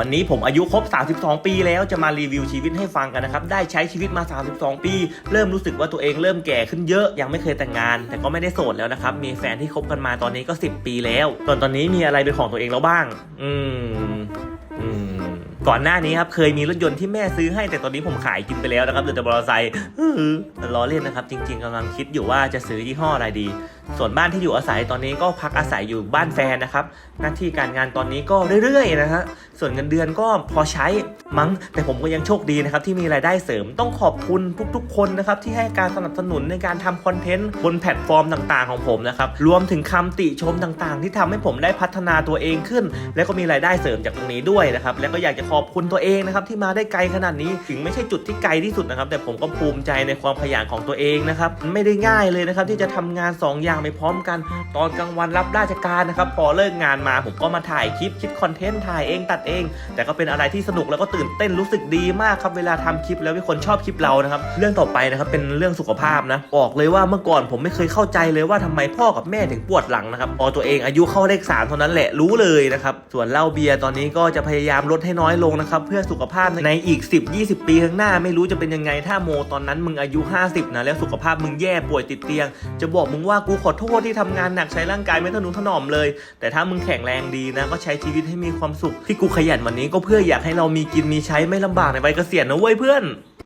วันนี้ผมอายุครบ 32 ปีแล้วจะมารีวิวชีวิตให้ฟังกันนะครับ ได้ใช้ชีวิตมา 32 ปี เริ่มรู้สึกว่าตัวเองเริ่มแก่ขึ้นเยอะ ยังไม่เคยแต่งงาน แต่ก็ไม่ได้โสดแล้วนะครับ มีแฟนที่คบกันมาตอนนี้ก็ 10 ปีแล้วส่วนตอนนี้มีอะไรเป็นของตัวเองแล้วบ้าง อืม อืมก่อนหน้านี้ครับเคยมีรถยนต์ที่แม่ซื้อให้แต่ตอนนี้ผมขายกินไปแล้วนะครับเหลือแต่มอเตอร์ไซค์ล้อเล่นนะครับ จริง ๆกำลังคิดอยู่ว่าจะซื้อยี่ห้ออะไรดี ส่วนบ้านที่อยู่อาศัยตอนนี้ก็พักอาศัยอยู่บ้านแฟนนะครับ หน้าที่การงานตอนนี้ก็เรื่อยๆนะฮะ ส่วนเงินเดือนก็พอใช้มั้ง แต่ผมก็ยังโชคดีนะครับที่มีรายได้เสริมต้องขอบคุณทุกๆ คนนะครับที่ให้การสนับสนุนในการทำคอนเทนต์บนแพลตฟอร์มต่างๆของผมนะครับรวมถึงคำติชมต่างๆ ที่ทำให้ผมได้พัฒนาตัวเองขึ้น แล้วก็มีรายได้เสริมจากตรงนี้ด้วยนะครับแล้วก็อยากจะขอบคุณตัวเองนะครับที่มาได้ไกลขนาดนี้ถึงไม่ใช่จุดที่ไกลที่สุดนะครับแต่ผมก็ภูมิใจในความขยันของตัวเองนะครับไม่ได้ง่ายเลยนะครับที่จะทำงานสองอย่างไปพร้อมกัน ตอนกลางวันรับราชการนะครับพอเลิกงานมาผมก็มาถ่ายคลิปคิดคอนเทนต์ถ่ายเองตัดเอง แต่ก็เป็นอะไรที่สนุกแล้วก็ตื่นเต้นรู้สึกดีมากครับเวลาทำคลิปแล้วมีคนชอบคลิปเรานะครับเรื่องต่อไปนะครับเป็นเรื่องสุขภาพนะบอกเลยว่าเมื่อก่อนผมไม่เคยเข้าใจเลยว่าทำไมพ่อกับแม่ถึงปวดหลังนะครับพอตัวเองอายุเข้าเลขสามเท่านั้นแหละรู้เลยนะครับส่วนเหล้าเบียร์ตอนนี้ก็จะพยายามลดให้น้อยลงนะครับเพื่อสุขภาพในอีก 10-20 ปีข้างหน้า ไม่รู้จะเป็นยังไงถ้าโมตอนนั้นมึงอายุ 50นะแล้วสุขภาพมึงแย่ป่วยติดเตียง จะบอกมึงว่ากูขอโทษที่ทำงานหนักใช้ร่างกายไม่ทะนุถนอมเลย แต่ถ้ามึงแข็งแรงดีนะก็ใช้ชีวิตให้มีความสุขที่กูขยันวันนี้ก็เพื่ออยากให้เรามีกินมีใช้ไม่ลำบากในวัยเกษียณนะเว้ยเพื่อน